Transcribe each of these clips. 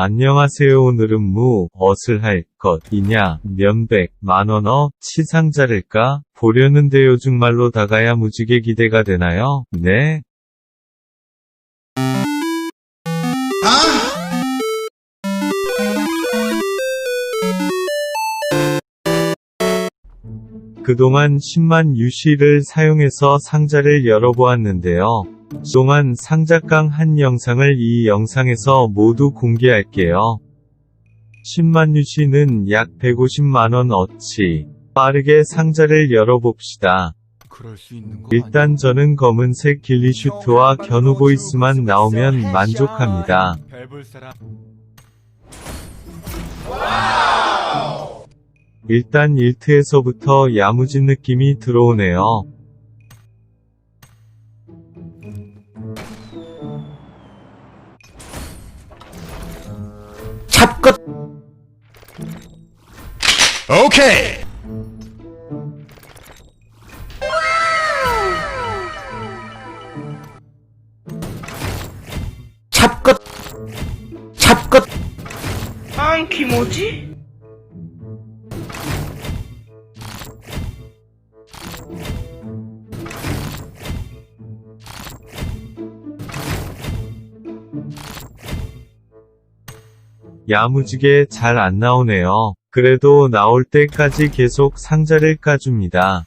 안녕하세요 오늘은 무, 엇을 할 것 이냐, 면백, 만원어, 치상자를까? 보려는데 요즘 말로 다가야 무지개 기대가 되나요? 네. 그동안 10만 유시를 사용해서 상자를 열어보았는데요. 그동안 상자깡 한 영상을 이 영상에서 모두 공개할게요. 10만 유시는 약 150만원 어치. 빠르게 상자를 열어봅시다. 일단 저는 검은색 길리슈트와 견우 보이스만 나오면 만족합니다. 일단 1트에서부터 야무진 느낌이 들어오네요. 잡것 오케이. 잡것 잡것 안 키모지? 야무지게 잘 안 나오네요. 그래도 나올 때까지 계속 상자를 까줍니다.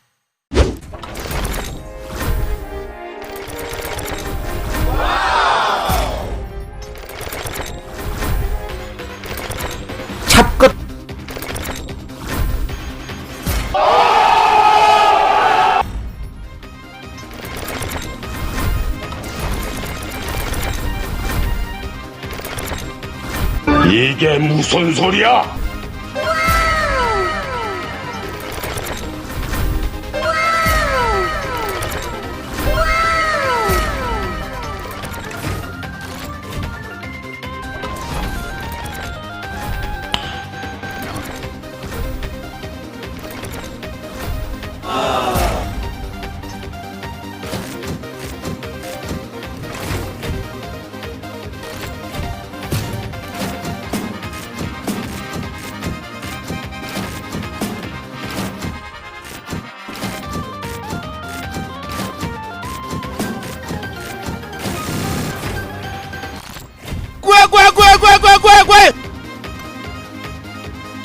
이게 무슨 소리야?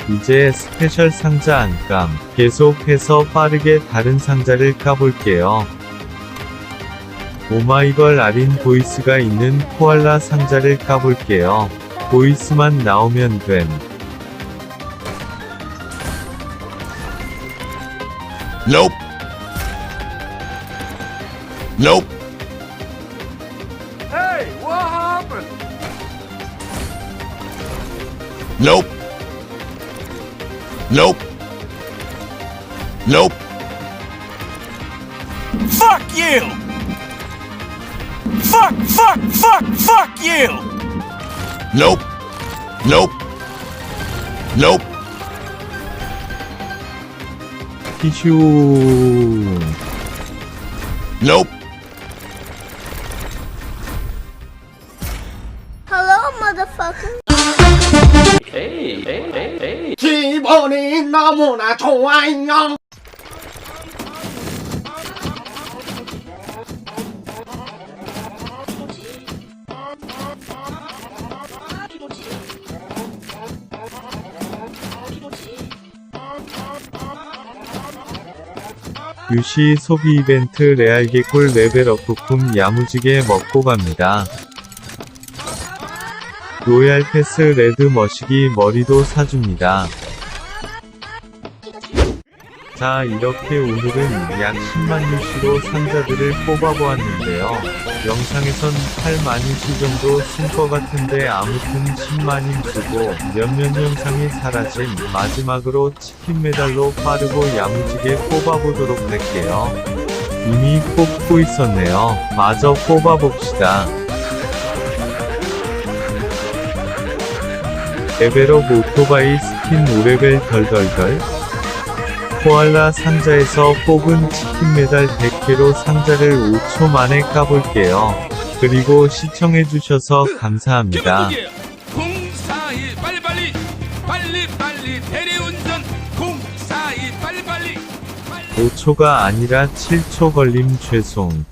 이제 스페셜 상자 안감. 계속해서 빠르게 다른 상자를 까볼게요. 오마이걸 아린 보이스가 있는 코알라 상자를 까볼게요. 보이스만 나오면 됨. Nope. Nope. Hey, what happened? Nope. Nope. Nope. Fuck you! Fuck, fuck, fuck, fuck you! Nope. Nope. Nope. 티슈. Nope. 기분이 너무나 좋아요. 유시 소비 이벤트 레알 개꿀 레벨업 부품 야무지게 먹고 갑니다. 로얄 패스 레드 머시기 머리도 사줍니다. 자 이렇게 오늘은 약 10만 유시로 상자들을 뽑아보았는데요. 영상에선 8만 유시 정도 쓴 것 같은데 아무튼 10만인 쓰고 몇몇 영상이 사라진 마지막으로 치킨 메달로 빠르고 야무지게 뽑아보도록 할게요. 이미 뽑고 있었네요. 마저 뽑아봅시다. 레벨업 오토바이 스킨 5레벨 덜덜덜 코알라 상자에서 뽑은 치킨 메달 100개로 상자를 5초 만에 까볼게요. 그리고 시청해주셔서 감사합니다. 공사 빨리 빨리 대리운전 042 빨리 빨리 5초가 아니라 7초 걸림 죄송.